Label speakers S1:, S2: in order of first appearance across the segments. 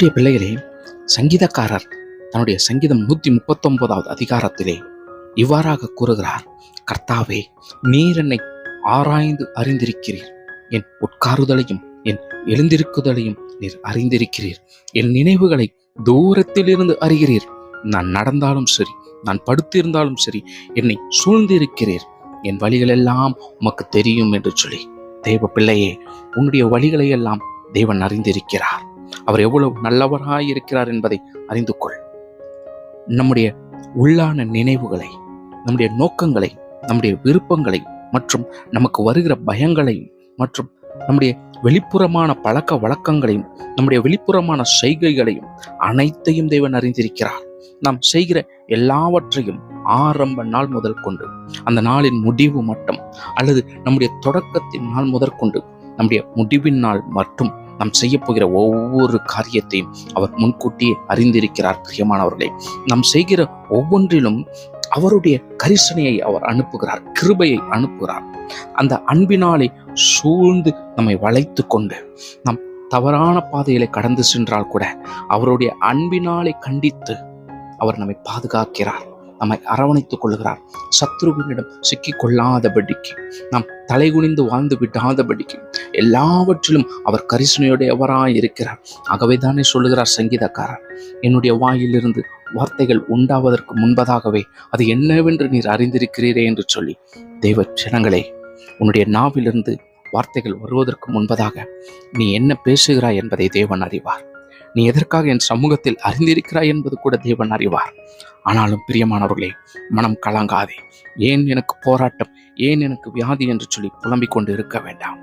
S1: அன்புடைய பிள்ளைகளே சங்கீதக்காரர் தன்னுடைய சங்கீதம் நூத்தி முப்பத்தொன்பதாவது அதிகாரத்திலே இவ்வாறாக கூறுகிறார் கர்த்தாவே நீர் என்னை ஆராய்ந்து அறிந்திருக்கிறீர். என் உட்காருதலையும் என் எழுந்திருக்குதலையும் நீர் அறிந்திருக்கிறீர். என் நினைவுகளை தூரத்திலிருந்து அறிகிறீர். நான் நடந்தாலும் சரி நான் படுத்திருந்தாலும் சரி என்னை சூழ்ந்திருக்கிறீர். என் வழிகள் எல்லாம் உமக்கு தெரியும் என்று சொல்லி தேவ பிள்ளையே உன்னுடைய வழிகளை எல்லாம் தேவன் அறிந்திருக்கிறார். அவர் எவ்வளவு நல்லவராய் இருக்கிறார் என்பதை அறிந்து கொள். நம்முடைய உள்ளான நினைவுகளை நம்முடைய நோக்கங்களை நம்முடைய விருப்பங்களை மற்றும் நமக்கு வருகிற பயங்களையும் மற்றும் நம்முடைய வெளிப்புறமான பழக்க வழக்கங்களையும் நம்முடைய வெளிப்புறமான செய்கைகளையும் அனைத்தையும் தேவன் அறிந்திருக்கிறார். நாம் செய்கிற எல்லாவற்றையும் ஆரம்ப நாள் முதல் கொண்டு அந்த நாளின் முடிவு மட்டும் அல்லது நம்முடைய தொடக்கத்தின் நாள் முதற்கொண்டு நம்முடைய முடிவின் நாள் மட்டும் நாம் செய்ய போகிற ஒவ்வொரு காரியத்தையும் அவர் முன்கூட்டியே அறிந்திருக்கிறார் பிரியமானவர்களே. நாம் செய்கிற ஒவ்வொன்றிலும் அவருடைய கரிசனையை அவர் அனுப்புகிறார் கிருபையை அனுப்புகிறார். அந்த அன்பினாலே சூழ்ந்து நம்மை வளைத்து கொண்டு நாம் தவறான பாதையிலே கடந்து சென்றால் கூட அவருடைய அன்பினாலே கண்டித்து அவர் நம்மை பாதுகாக்கிறார். நம்மை அரவணைத்துக் கொள்கிறார். சத்ருவினிடம் சிக்கிக் கொள்ளாதபடிக்கு நாம் தலைகுனிந்து வாழ்ந்து விடாதபடிக்கு எல்லாவற்றிலும் அவர் கரிசனையுடையவராய் இருக்கிறார்? ஆகவே தானே சொல்லுகிறார் சங்கீதக்காரர் என்னுடைய வாயிலிருந்து வார்த்தைகள் உண்டாவதற்கு முன்பதாகவே அது என்னவென்று நீர் அறிந்திருக்கிறீரே என்று சொல்லி தெய்வ ஜனங்களே உன்னுடைய நாவிலிருந்து வார்த்தைகள் வருவதற்கு முன்பதாக நீ என்ன பேசுகிறாய் என்பதை தேவன் அறிவார். நீ எதற்காக என் சமூகத்தில் அறிந்திருக்கிறாய் என்பது கூட தேவன் அறிவார். ஆனாலும் பிரியமானவர்களே மனம் கலங்காதே. ஏன் எனக்கு போராட்டம் ஏன் எனக்கு வியாதி என்று சொல்லி புலம்பிக் கொண்டு இருக்க வேண்டாம்.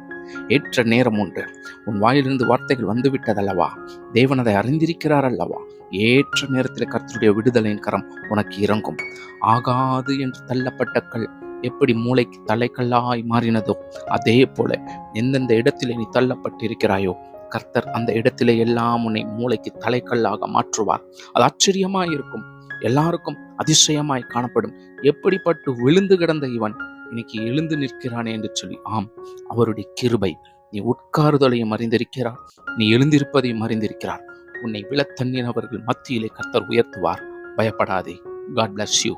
S1: ஏற்ற நேரம் உண்டு. உன் வாயிலிருந்து வார்த்தைகள் வந்துவிட்டதல்லவா? தேவன் அதை அறிந்திருக்கிறார் அல்லவா? ஏற்ற நேரத்தில் கர்த்தருடைய விடுதலையின் கரம் உனக்கு இறங்கும். ஆகாது என்று தள்ளப்பட்ட கல் எப்படி மூளைக்கு தலைக்கல்லாய் மாறினதோ அதே போல எந்தெந்த இடத்திலே நீ தள்ளப்பட்டிருக்கிறாயோ கர்த்தர் அந்த இடத்திலே எல்லாம் உன்னை மூளைக்கு தலைக்கல்லாக மாற்றுவார். அது ஆச்சரியமாய் இருக்கும். எல்லாருக்கும் அதிசயமாய் காணப்படும். எப்படிப்பட்டு விழுந்து கிடந்த இவன் இன்னைக்கு எழுந்து நிற்கிறானே என்று சொல்லி ஆம் அவருடைய கிருபை நீ உட்காருதலையும் அறிந்திருக்கிறார். நீ எழுந்திருப்பதையும் அறிந்திருக்கிறார். உன்னை விழத்தண்ணினவர்கள் மத்தியிலே கர்த்தர் உயர்த்துவார். பயப்படாதே. God bless you